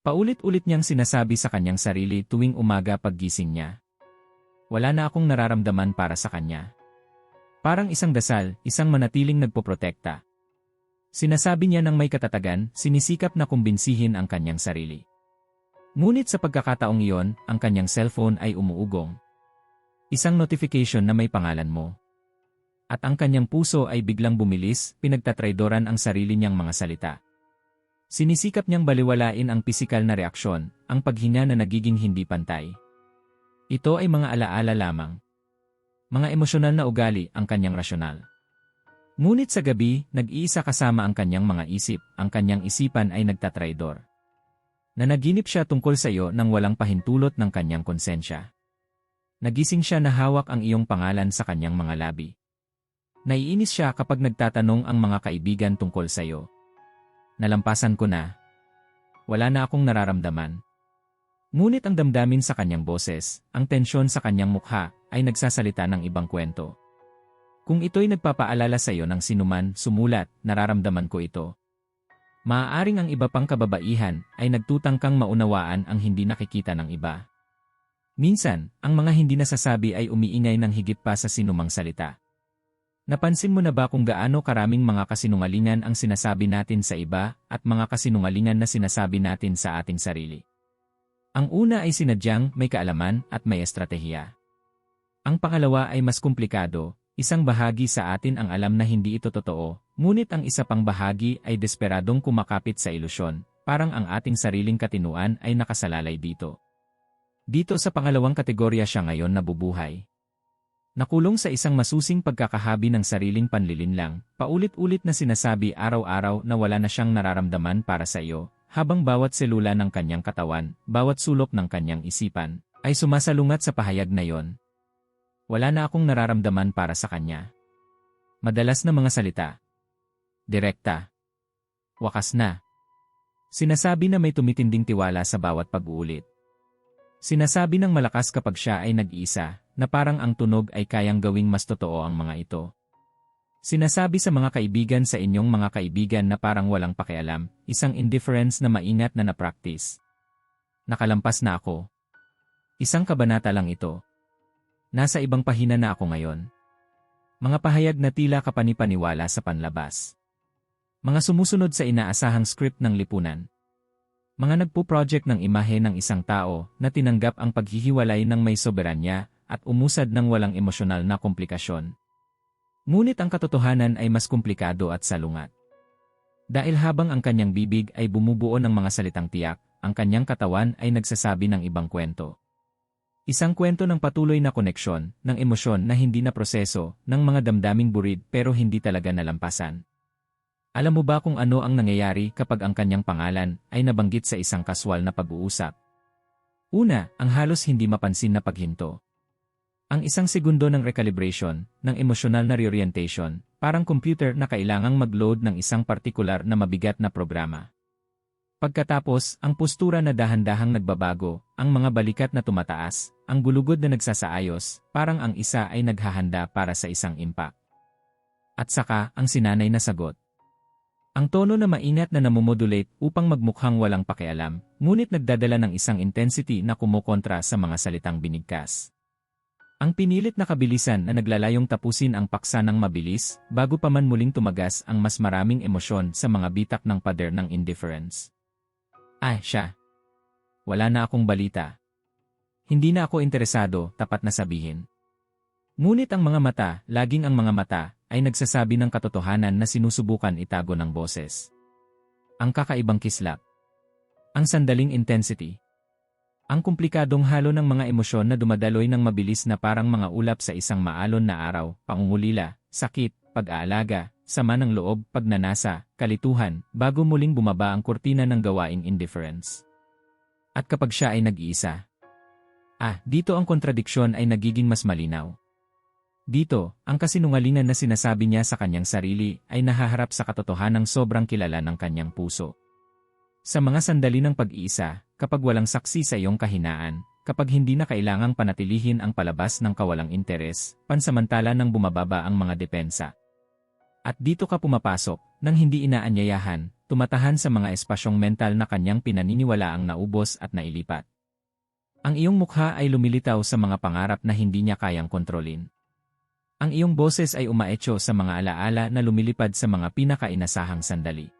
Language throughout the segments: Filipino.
Paulit-ulit niyang sinasabi sa kanyang sarili tuwing umaga paggising niya. Wala na akong nararamdaman para sa kanya. Parang isang dasal, isang manatiling nagpoprotekta. Sinasabi niya ng may katatagan, sinisikap na kumbinsihin ang kanyang sarili. Ngunit sa pagkakataong iyon, ang kanyang cellphone ay umuugong. Isang notification na may pangalan mo. At ang kanyang puso ay biglang bumilis, pinagtatraydoran ang sarili niyang mga salita. Sinisikap niyang baliwalain ang pisikal na reaksyon, ang paghinga na nagiging hindi pantay. Ito ay mga alaala lamang, mga emosyonal na ugali ang kanyang rasyonal. Ngunit sa gabi, nag-iisa kasama ang kanyang mga isip, ang kanyang isipan ay nagtatraidor. Nanaginip siya tungkol sa iyo nang walang pahintulot ng kanyang konsensya. Nagising siya na hawak ang iyong pangalan sa kanyang mga labi. Naiinis siya kapag nagtatanong ang mga kaibigan tungkol sa iyo. Nalampasan ko na. Wala na akong nararamdaman. Ngunit ang damdamin sa kanyang boses, ang tensyon sa kanyang mukha, ay nagsasalita ng ibang kwento. Kung ito'y nagpapaalala sa iyo ng sinuman, sumulat, nararamdaman ko ito. Maaaring ang iba pang kababaihan ay nagtutangkang maunawaan ang hindi nakikita ng iba. Minsan, ang mga hindi nasasabi ay umiingay ng higit pa sa sinumang salita. Napansin mo na ba kung gaano karaming mga kasinungalingan ang sinasabi natin sa iba at mga kasinungalingan na sinasabi natin sa ating sarili? Ang una ay sinadyang may kaalaman at may estratehiya. Ang pangalawa ay mas komplikado, isang bahagi sa atin ang alam na hindi ito totoo, ngunit ang isa pang bahagi ay desperadong kumakapit sa ilusyon, parang ang ating sariling katinuan ay nakasalalay dito. Dito sa pangalawang kategorya siya ngayon nabubuhay. Nakulong sa isang masusing pagkakahabi ng sariling panlilinlang, paulit-ulit na sinasabi araw-araw na wala na siyang nararamdaman para sa iyo, habang bawat selula ng kanyang katawan, bawat sulok ng kanyang isipan, ay sumasalungat sa pahayag na yon. Wala na akong nararamdaman para sa kanya. Madalas na mga salita. Direkta. Wakas na. Sinasabi na may tumitinding tiwala sa bawat pag-uulit. Sinasabi ng malakas kapag siya ay nag-iisa, na parang ang tunog ay kayang gawing mas totoo ang mga ito. Sinasabi sa mga kaibigan sa inyong mga kaibigan na parang walang pakialam, isang indifference na maingat na na-practice. Nakalampas na ako. Isang kabanata lang ito. Nasa ibang pahina na ako ngayon. Mga pahayag na tila kapanipaniwala sa panlabas. Mga sumusunod sa inaasahang script ng lipunan. Mga nagpo-project ng imahe ng isang tao na tinanggap ang paghihiwalay ng may soberanya at umusad ng walang emosyonal na komplikasyon. Ngunit ang katotohanan ay mas komplikado at salungat. Dahil habang ang kanyang bibig ay bumubuo ng mga salitang tiyak, ang kanyang katawan ay nagsasabi ng ibang kwento. Isang kwento ng patuloy na koneksyon, ng emosyon na hindi na proseso, ng mga damdaming burid pero hindi talaga nalampasan. Alam mo ba kung ano ang nangyayari kapag ang kanyang pangalan ay nabanggit sa isang kaswal na pag-uusap? Una, ang halos hindi mapansin na paghinto. Ang isang segundo ng recalibration, ng emosyonal na reorientation, parang computer na kailangang mag-load ng isang partikular na mabigat na programa. Pagkatapos, ang postura na dahan-dahang nagbabago, ang mga balikat na tumataas, ang gulugod na nagsasaayos, parang ang isa ay naghahanda para sa isang impact. At saka, ang sinanay na sagot. Ang tono na maingat na namomodulate upang magmukhang walang pakialam, ngunit nagdadala ng isang intensity na kumukontra sa mga salitang binigkas. Ang pinilit na kabilisan na naglalayong tapusin ang paksa ng mabilis, bago pa man muling tumagas ang mas maraming emosyon sa mga bitak ng pader ng indifference. Ah, siya. Wala na akong balita. Hindi na ako interesado, tapat na sabihin. Ngunit ang mga mata, laging ang mga mata, ay nagsasabi ng katotohanan na sinusubukan itago ng boses. Ang kakaibang kislap. Ang sandaling intensity. Ang komplikadong halo ng mga emosyon na dumadaloy ng mabilis na parang mga ulap sa isang maalon na araw, pangungulila, sakit, pag-aalaga, sama ng loob, pagnanasa, kalituhan, bago muling bumaba ang kurtina ng gawaing indifference. At kapag siya ay nag-iisa. Ah, dito ang kontradiksyon ay nagiging mas malinaw. Dito, ang kasinungalingan na sinasabi niya sa kanyang sarili ay nahaharap sa katotohanang sobrang kilala ng kanyang puso. Sa mga sandali ng pag-iisa, kapag walang saksi sa iyong kahinaan, kapag hindi na kailangang panatilihin ang palabas ng kawalang interes, pansamantala nang bumababa ang mga depensa. At dito ka pumapasok, nang hindi inaanyayahan, tumatahan sa mga espasyong mental na kanyang pinaniniwalaang naubos at nailipat. Ang iyong mukha ay lumilitaw sa mga pangarap na hindi niya kayang kontrolin. Ang iyong boses ay umaecho sa mga alaala na lumilipad sa mga pinakainasahang sandali.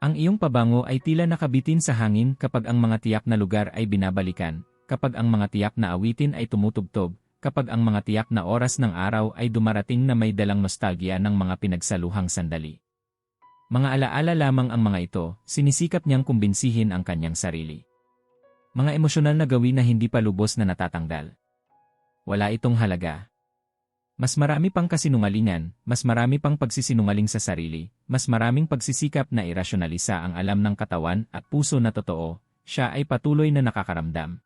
Ang iyong pabango ay tila nakabitin sa hangin kapag ang mga tiyak na lugar ay binabalikan, kapag ang mga tiyak na awitin ay tumutugtog, kapag ang mga tiyak na oras ng araw ay dumarating na may dalang nostalgia ng mga pinagsaluhang sandali. Mga alaala lamang ang mga ito, sinisikap niyang kumbinsihin ang kanyang sarili. Mga emosyonal na gawin na hindi pa lubos na natatanggal. Wala itong halaga, mas marami pang kasinungalingan, mas marami pang pagsisinungaling sa sarili, mas maraming pagsisikap na irasyonalisa ang alam ng katawan at puso na totoo, siya ay patuloy na nakakaramdam.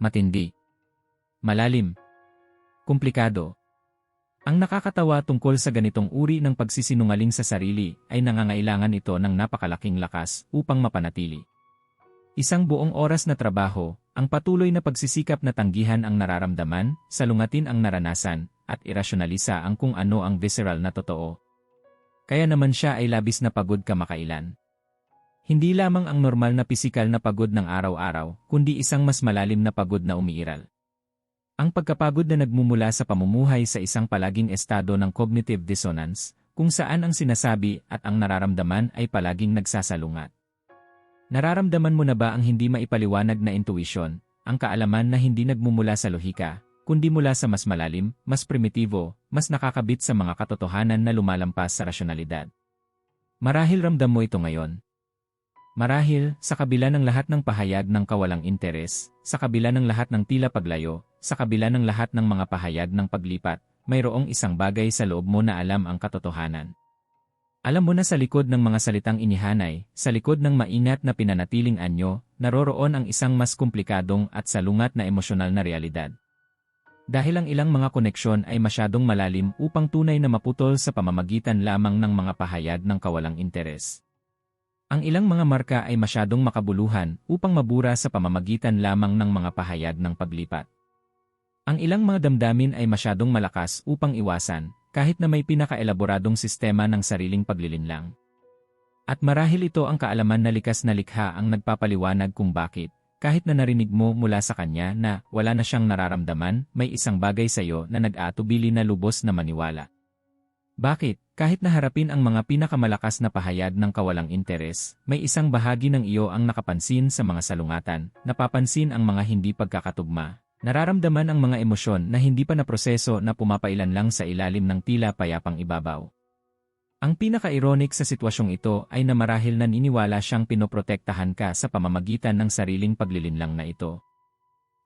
Matindi. Malalim. Komplikado. Ang nakakatawa tungkol sa ganitong uri ng pagsisinungaling sa sarili ay nangangailangan ito ng napakalaking lakas upang mapanatili. Isang buong oras na trabaho, ang patuloy na pagsisikap na tanggihan ang nararamdaman, salungatin ang naranasan, at irasyonalisa ang kung ano ang visceral na totoo. Kaya naman siya ay labis na pagod kamakailan. Hindi lamang ang normal na pisikal na pagod ng araw-araw, kundi isang mas malalim na pagod na umiiral. Ang pagkapagod na nagmumula sa pamumuhay sa isang palaging estado ng cognitive dissonance, kung saan ang sinasabi at ang nararamdaman ay palaging nagsasalungat. Nararamdaman mo na ba ang hindi maipaliwanag na intuition, ang kaalaman na hindi nagmumula sa lohika, kundi mula sa mas malalim, mas primitibo, mas nakakabit sa mga katotohanan na lumalampas sa rasyonalidad. Marahil ramdam mo ito ngayon. Marahil, sa kabila ng lahat ng pahayag ng kawalang interes, sa kabila ng lahat ng tila paglayo, sa kabila ng lahat ng mga pahayag ng paglipat, mayroong isang bagay sa loob mo na alam ang katotohanan. Alam mo na sa likod ng mga salitang inihanay, sa likod ng maingat na pinanatiling anyo, naroroon ang isang mas komplikadong at salungat na emosyonal na realidad dahil ang ilang mga koneksyon ay masyadong malalim upang tunay na maputol sa pamamagitan lamang ng mga pahayag ng kawalang interes. Ang ilang mga marka ay masyadong makabuluhan upang mabura sa pamamagitan lamang ng mga pahayag ng paglipat. Ang ilang mga damdamin ay masyadong malakas upang iwasan, kahit na may pinakaelaboradong sistema ng sariling paglilinlang. At marahil ito ang kaalaman na likas na likha ang nagpapaliwanag kung bakit, kahit na narinig mo mula sa kanya na wala na siyang nararamdaman, may isang bagay sa iyo na nag-aatubili na lubos na maniwala. Bakit, kahit na harapin ang mga pinakamalakas na pahayag ng kawalang interes, may isang bahagi ng iyo ang nakapansin sa mga salungatan, napapansin ang mga hindi pagkakatugma, nararamdaman ang mga emosyon na hindi pa naproseso na pumapailan lang sa ilalim ng tila payapang ibabaw. Ang pinaka-ironic sa sitwasyong ito ay na marahil naniniwala siyang pinoprotektahan ka sa pamamagitan ng sariling paglilinlang na ito.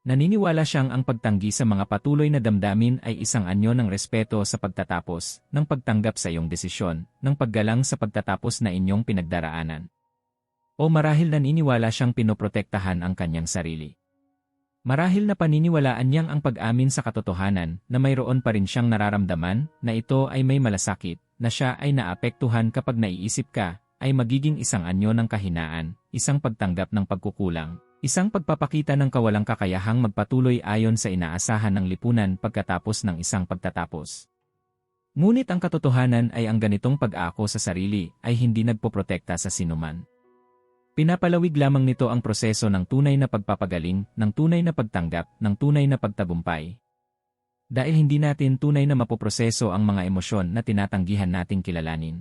Naniniwala siyang ang pagtanggi sa mga patuloy na damdamin ay isang anyo ng respeto sa pagtatapos, ng pagtanggap sa iyong desisyon, ng paggalang sa pagtatapos na inyong pinagdaraanan. O marahil naniniwala siyang pinoprotektahan ang kanyang sarili. Marahil na paniniwalaan niyang ang pag-amin sa katotohanan na mayroon pa rin siyang nararamdaman na ito ay may malasakit, na siya ay naapektuhan kapag naiisip ka, ay magiging isang anyo ng kahinaan, isang pagtanggap ng pagkukulang, isang pagpapakita ng kawalang kakayahang magpatuloy ayon sa inaasahan ng lipunan pagkatapos ng isang pagtatapos. Ngunit ang katotohanan ay ang ganitong pag-ako sa sarili ay hindi nagpoprotekta sa sinuman. Pinapalawig lamang nito ang proseso ng tunay na pagpapagaling, ng tunay na pagtanggap, ng tunay na pagtagumpay, dahil hindi natin tunay na mapoproseso ang mga emosyon na tinatanggihan nating kilalanin.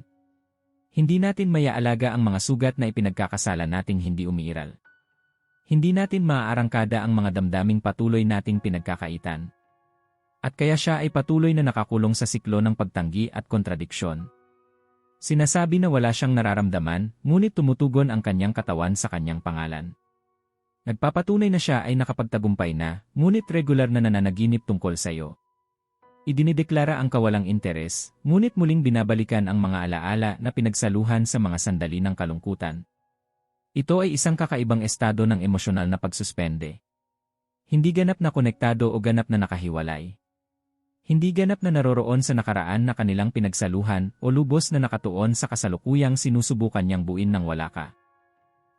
Hindi natin mayaalaga ang mga sugat na ipinagkakasala nating hindi umiiral. Hindi natin maaarangkada ang mga damdaming patuloy nating pinagkakaitan. At kaya siya ay patuloy na nakakulong sa siklo ng pagtanggi at kontradiksyon. Sinasabi na wala siyang nararamdaman, ngunit tumutugon ang kanyang katawan sa kanyang pangalan. Nagpapatunay na siya ay nakapagtagumpay na, ngunit regular na nananaginip tungkol sa iyo. Idinideklara ang kawalang interes, ngunit muling binabalikan ang mga alaala na pinagsaluhan sa mga sandali ng kalungkutan. Ito ay isang kakaibang estado ng emosyonal na pagsuspende. Hindi ganap na konektado o ganap na nakahiwalay. Hindi ganap na naroroon sa nakaraan na kanilang pinagsaluhan o lubos na nakatuon sa kasalukuyang sinusubukan niyang buin ng wala ka.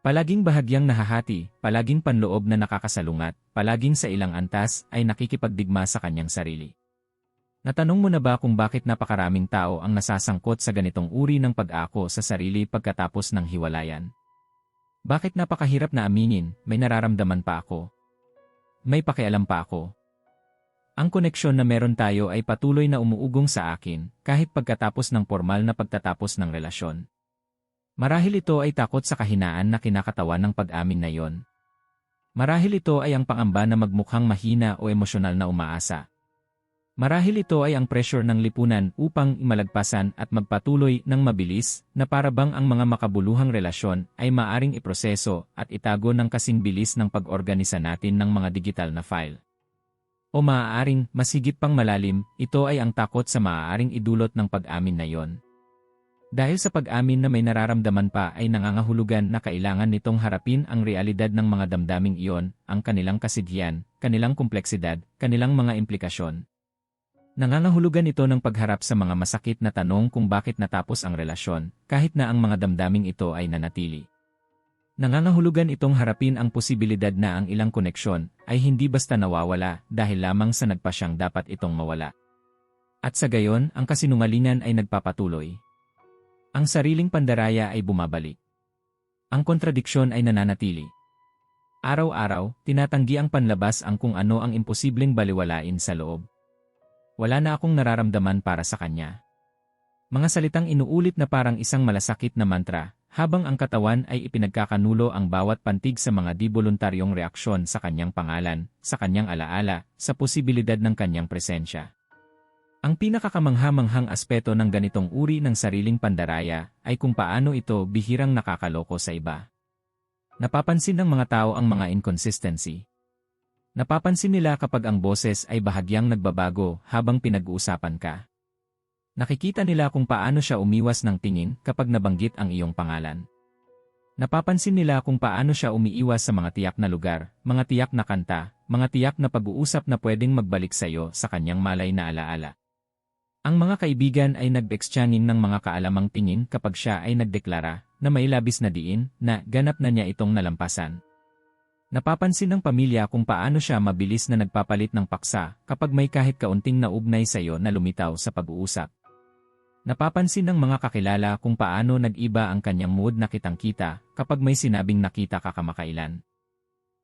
Palaging bahagyang nahahati, palaging panloob na nakakasalungat, palaging sa ilang antas ay nakikipagdigma sa kanyang sarili. Natanong mo na ba kung bakit napakaraming tao ang nasasangkot sa ganitong uri ng pag-ako sa sarili pagkatapos ng hiwalayan? Bakit napakahirap na aminin, may nararamdaman pa ako? May pakialam pa ako? Ang koneksyon na meron tayo ay patuloy na umuugong sa akin, kahit pagkatapos ng formal na pagtatapos ng relasyon. Marahil ito ay takot sa kahinaan na kinakatawan ng pag-amin na yon. Marahil ito ay ang pangamba na magmukhang mahina o emosyonal na umaasa. Marahil ito ay ang pressure ng lipunan upang imalagpasan at magpatuloy ng mabilis na para bang ang mga makabuluhang relasyon ay maaring iproseso at itago ng kasing bilis ng pag-organisa natin ng mga digital na file. O maaaring, masigit pang malalim, ito ay ang takot sa maaaring idulot ng pag-amin na yon. Dahil sa pag-amin na may nararamdaman pa ay nangangahulugan na kailangan nitong harapin ang realidad ng mga damdaming iyon, ang kanilang kasidhiyan, kanilang kompleksidad, kanilang mga implikasyon. Nangangahulugan ito ng pagharap sa mga masakit na tanong kung bakit natapos ang relasyon, kahit na ang mga damdaming ito ay nanatili. Nangangahulugan itong harapin ang posibilidad na ang ilang koneksyon ay hindi basta nawawala dahil lamang sa nagpasyang dapat itong mawala. At sa gayon, ang kasinungalingan ay nagpapatuloy. Ang sariling pandaraya ay bumabalik. Ang kontradiksyon ay nananatili. Araw-araw, tinatanggi ang panlabas ang kung ano ang imposibleng baliwalain sa loob. Wala na akong nararamdaman para sa kanya. Mga salitang inuulit na parang isang malasakit na mantra, habang ang katawan ay ipinagkakanulo ang bawat pantig sa mga di voluntaryong reaksyon sa kanyang pangalan, sa kanyang alaala, sa posibilidad ng kanyang presensya. Ang pinakakamangha-manghang aspeto ng ganitong uri ng sariling pandaraya ay kung paano ito bihirang nakakaloko sa iba. Napapansin ng mga tao ang mga inconsistency, Napapansin nila kapag ang boses ay bahagyang nagbabago habang pinag-uusapan ka. Nakikita nila kung paano siya umiwas ng tingin kapag nabanggit ang iyong pangalan. Napapansin nila kung paano siya umiiwas sa mga tiyak na lugar, mga tiyak na kanta, mga tiyak na pag-uusap na pwedeng magbalik sa iyo sa kanyang malay na alaala. Ang mga kaibigan ay nag-exchanging ng mga kaalamang tingin kapag siya ay nagdeklara na may labis na diin na ganap na niya itong nalampasan. Napapansin ng pamilya kung paano siya mabilis na nagpapalit ng paksa kapag may kahit kaunting naugnay sa iyo na lumitaw sa pag-uusap. Napapansin ng mga kakilala kung paano nag-iba ang kanyang mood na kitang-kita kapag may sinabing nakita ka kamakailan.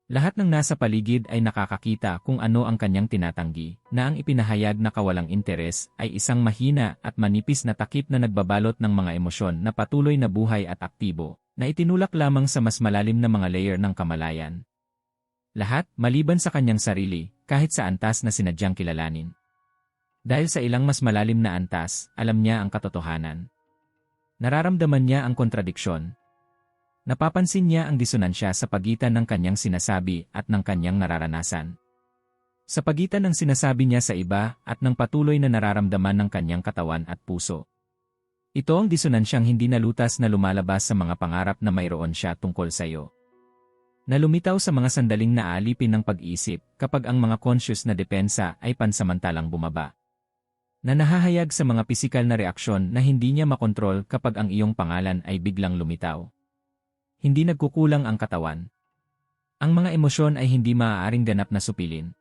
Lahat ng nasa paligid ay nakakakita kung ano ang kanyang tinatanggi, na ang ipinahayag na kawalang interes ay isang mahina at manipis na takip na nagbabalot ng mga emosyon na patuloy na buhay at aktibo, na itinulak lamang sa mas malalim na mga layer ng kamalayan. Lahat, maliban sa kanyang sarili, kahit sa antas na sinadyang kilalanin. Dahil sa ilang mas malalim na antas, alam niya ang katotohanan. Nararamdaman niya ang kontradiksyon. Napapansin niya ang disonansya sa pagitan ng kanyang sinasabi at ng kanyang nararanasan. Sa pagitan ng sinasabi niya sa iba at ng patuloy na nararamdaman ng kanyang katawan at puso. Ito ang disonansyang hindi nalutas na lumalabas sa mga pangarap na mayroon siya tungkol sa iyo na lumitaw sa mga sandaling naalipin ng pag-isip kapag ang mga conscious na depensa ay pansamantalang bumaba. Na nahahayag sa mga pisikal na reaksyon na hindi niya makontrol kapag ang iyong pangalan ay biglang lumitaw. Hindi nagkukulang ang katawan. Ang mga emosyon ay hindi maaaring ganap na supilin.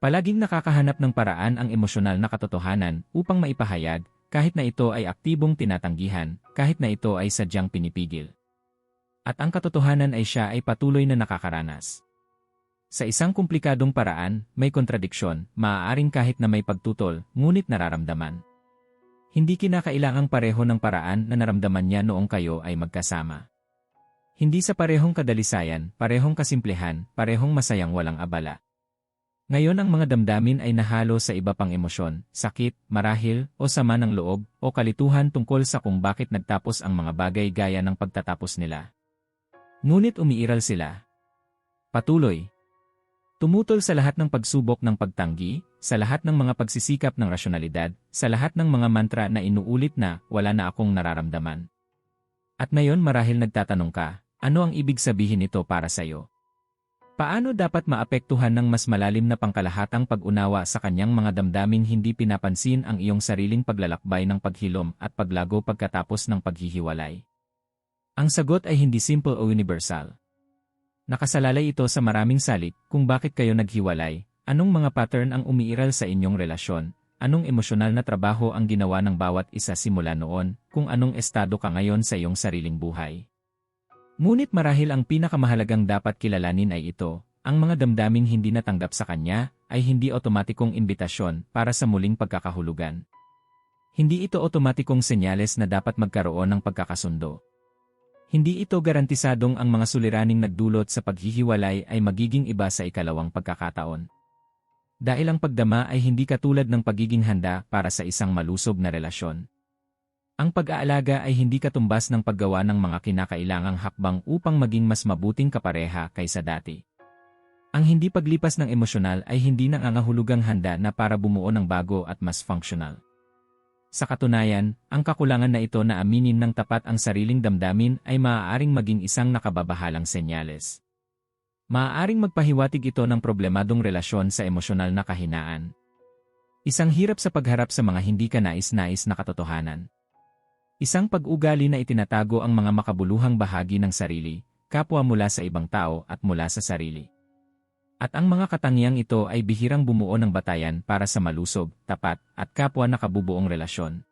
Palaging nakakahanap ng paraan ang emosyonal na katotohanan upang maipahayag kahit na ito ay aktibong tinatanggihan, kahit na ito ay sadyang pinipigil. At ang katotohanan ay siya ay patuloy na nakakaranas. Sa isang komplikadong paraan, may kontradiksyon, maaaring kahit na may pagtutol, ngunit nararamdaman. Hindi kinakailangang pareho ng paraan na naramdaman niya noong kayo ay magkasama. Hindi sa parehong kadalisayan, parehong kasimplehan, parehong masayang walang abala. Ngayon ang mga damdamin ay nahalo sa iba pang emosyon, sakit, marahil, o sama ng loob, o kalituhan tungkol sa kung bakit nagtapos ang mga bagay gaya ng pagtatapos nila. Ngunit umiiral sila. Patuloy. Tumutol sa lahat ng pagsubok ng pagtanggi, sa lahat ng mga pagsisikap ng rasyonalidad, sa lahat ng mga mantra na inuulit na wala na akong nararamdaman. At ngayon marahil nagtatanong ka, ano ang ibig sabihin nito para sa iyo? Paano dapat maapektuhan ng mas malalim na pangkalahatang pag-unawa sa kanyang mga damdaming hindi pinapansin ang iyong sariling paglalakbay ng paghilom at paglago pagkatapos ng paghihiwalay? Ang sagot ay hindi simple o universal. Nakasalalay ito sa maraming salik kung bakit kayo naghiwalay, anong mga pattern ang umiiral sa inyong relasyon, anong emosyonal na trabaho ang ginawa ng bawat isa simula noon, kung anong estado ka ngayon sa iyong sariling buhay. Ngunit marahil ang pinakamahalagang dapat kilalanin ay ito, ang mga damdaming hindi natanggap sa kanya ay hindi otomatikong imbitasyon para sa muling pagkakahulugan. Hindi ito otomatikong senyales na dapat magkaroon ng pagkakasundo. Hindi ito garantisadong ang mga suliraning nagdulot sa paghihiwalay ay magiging iba sa ikalawang pagkakataon. Dahil ang pagdama ay hindi katulad ng pagiging handa para sa isang malusog na relasyon. Ang pag-aalaga ay hindi katumbas ng paggawa ng mga kinakailangang hakbang upang maging mas mabuting kapareha kaysa dati. Ang hindi paglipas ng emosyonal ay hindi nangangahulugang handa na para bumuo ng bago at mas functional. Sa katunayan, ang kakulangan na ito na aminin ng tapat ang sariling damdamin ay maaaring maging isang nakababahalang senyales. Maaaring magpahiwatig ito ng problemadong relasyon sa emosyonal na kahinaan. Isang hirap sa pagharap sa mga hindi ka nais-nais na katotohanan. Isang pag-ugali na itinatago ang mga makabuluhang bahagi ng sarili, kapwa mula sa ibang tao at mula sa sarili. At ang mga katangiang ito ay bihirang bumuo ng batayan para sa malusog, tapat, at kapwa nakabubuong relasyon.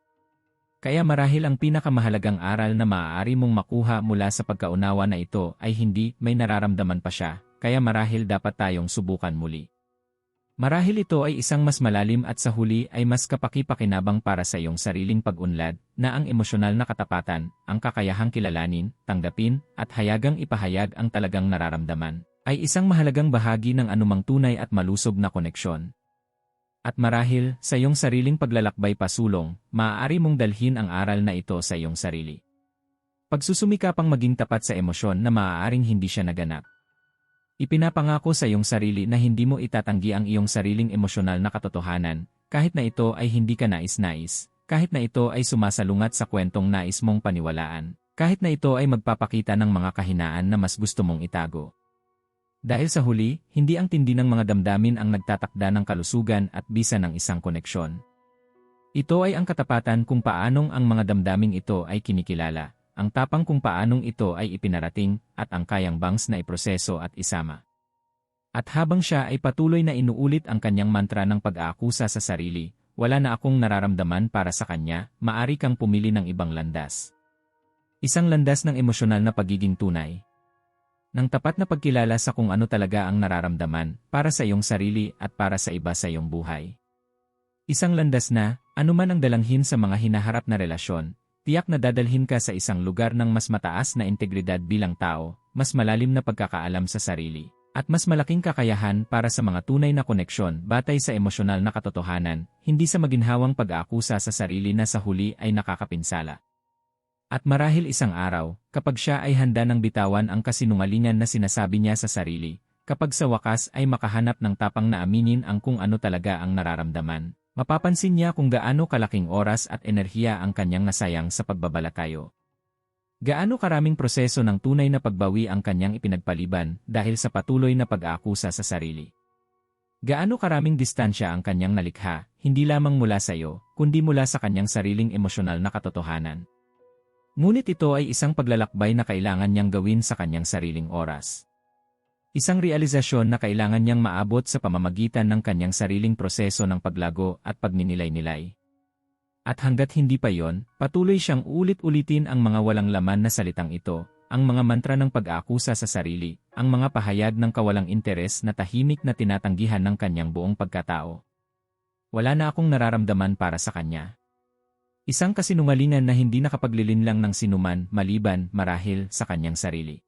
Kaya marahil ang pinakamahalagang aral na maaari mong makuha mula sa pagkaunawa na ito ay hindi may nararamdaman pa siya, kaya marahil dapat tayong subukan muli. Marahil ito ay isang mas malalim at sa huli ay mas kapaki-pakinabang para sa iyong sariling pag-unlad na ang emosyonal na katapatan, ang kakayahang kilalanin, tanggapin, at hayagang ipahayag ang talagang nararamdaman ay isang mahalagang bahagi ng anumang tunay at malusog na koneksyon. At marahil, sa iyong sariling paglalakbay pasulong, maaari mong dalhin ang aral na ito sa iyong sarili. Pagsusumika pang maging tapat sa emosyon na maaaring hindi siya naganap. Ipinapangako sa iyong sarili na hindi mo itatanggi ang iyong sariling emosyonal na katotohanan, kahit na ito ay hindi ka nais-nais, kahit na ito ay sumasalungat sa kwentong nais mong paniwalaan, kahit na ito ay magpapakita ng mga kahinaan na mas gusto mong itago. Dahil sa huli, hindi ang tindi ng mga damdamin ang nagtatakda ng kalusugan at bisa ng isang koneksyon. Ito ay ang katapatan kung paanong ang mga damdaming ito ay kinikilala, ang tapang kung paanong ito ay ipinarating, at ang kayang bangs na iproseso at isama. At habang siya ay patuloy na inuulit ang kanyang mantra ng pag-aakusa sa sarili, wala na akong nararamdaman para sa kanya, maari kang pumili ng ibang landas. Isang landas ng emosyonal na pagiging tunay, ng tapat na pagkilala sa kung ano talaga ang nararamdaman para sa iyong sarili at para sa iba sa iyong buhay. Isang landas na, anuman ang dalanghin sa mga hinaharap na relasyon, tiyak na dadalhin ka sa isang lugar ng mas mataas na integridad bilang tao, mas malalim na pagkakaalam sa sarili, at mas malaking kakayahan para sa mga tunay na koneksyon batay sa emosyonal na katotohanan, hindi sa maginhawang pag-aakusa sa sarili na sa huli ay nakakapinsala. At marahil isang araw, kapag siya ay handa ng bitawan ang kasinungalingan na sinasabi niya sa sarili, kapag sa wakas ay makahanap ng tapang na aminin ang kung ano talaga ang nararamdaman, mapapansin niya kung gaano kalaking oras at enerhiya ang kanyang nasayang sa pagbabalakayo. Gaano karaming proseso ng tunay na pagbawi ang kanyang ipinagpaliban dahil sa patuloy na pag-aakusa sa sarili. Gaano karaming distansya ang kanyang nalikha, hindi lamang mula sa iyo, kundi mula sa kanyang sariling emosyonal na katotohanan. Ngunit ito ay isang paglalakbay na kailangan niyang gawin sa kanyang sariling oras. Isang realisasyon na kailangan niyang maabot sa pamamagitan ng kanyang sariling proseso ng paglago at pagninilay-nilay. At hanggat hindi pa yon, patuloy siyang ulit-ulitin ang mga walang laman na salitang ito, ang mga mantra ng pag-aakusa sa sarili, ang mga pahayag ng kawalang interes na tahimik na tinatanggihan ng kanyang buong pagkatao. Wala na akong nararamdaman para sa kanya. Isang kasinungalingan na hindi nakapaglilinlang ng sinuman maliban marahil sa kanyang sarili.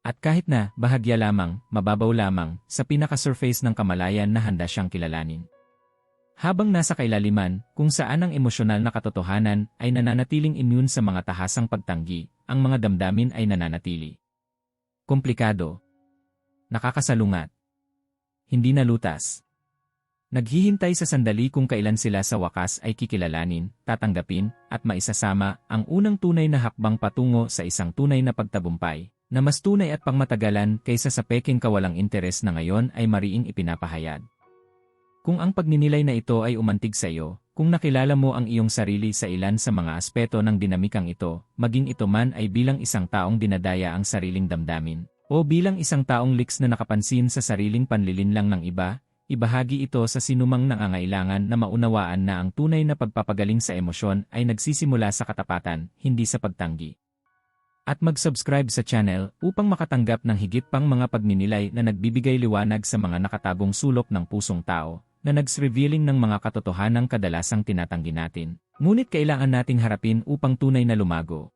At kahit na, bahagya lamang, mababaw lamang, sa pinaka-surface ng kamalayan na handa siyang kilalanin. Habang nasa kailaliman, kung saan ang emosyonal na katotohanan ay nananatiling immune sa mga tahasang pagtanggi, ang mga damdamin ay nananatili. Komplikado. Nakakasalungat. Hindi nalutas. Naghihintay sa sandali kung kailan sila sa wakas ay kikilalanin, tatanggapin, at maisasama ang unang tunay na hakbang patungo sa isang tunay na pagtabumpay, na mas tunay at pangmatagalan kaysa sa peking kawalang interes na ngayon ay mariing ipinapahayag. Kung ang pagninilay na ito ay umantig sa iyo, kung nakilala mo ang iyong sarili sa ilan sa mga aspeto ng dinamikang ito, maging ito man ay bilang isang taong dinadaya ang sariling damdamin, o bilang isang taong liks na nakapansin sa sariling panlilinlang ng iba, ibahagi ito sa sinumang nangangailangan na maunawaan na ang tunay na pagpapagaling sa emosyon ay nagsisimula sa katapatan, hindi sa pagtanggi. At mag-subscribe sa channel upang makatanggap ng higit pang mga pagninilay na nagbibigay liwanag sa mga nakatagong sulok ng pusong tao, na nags-revealing ng mga katotohanang kadalasang tinatanggi natin. Ngunit kailangan nating harapin upang tunay na lumago.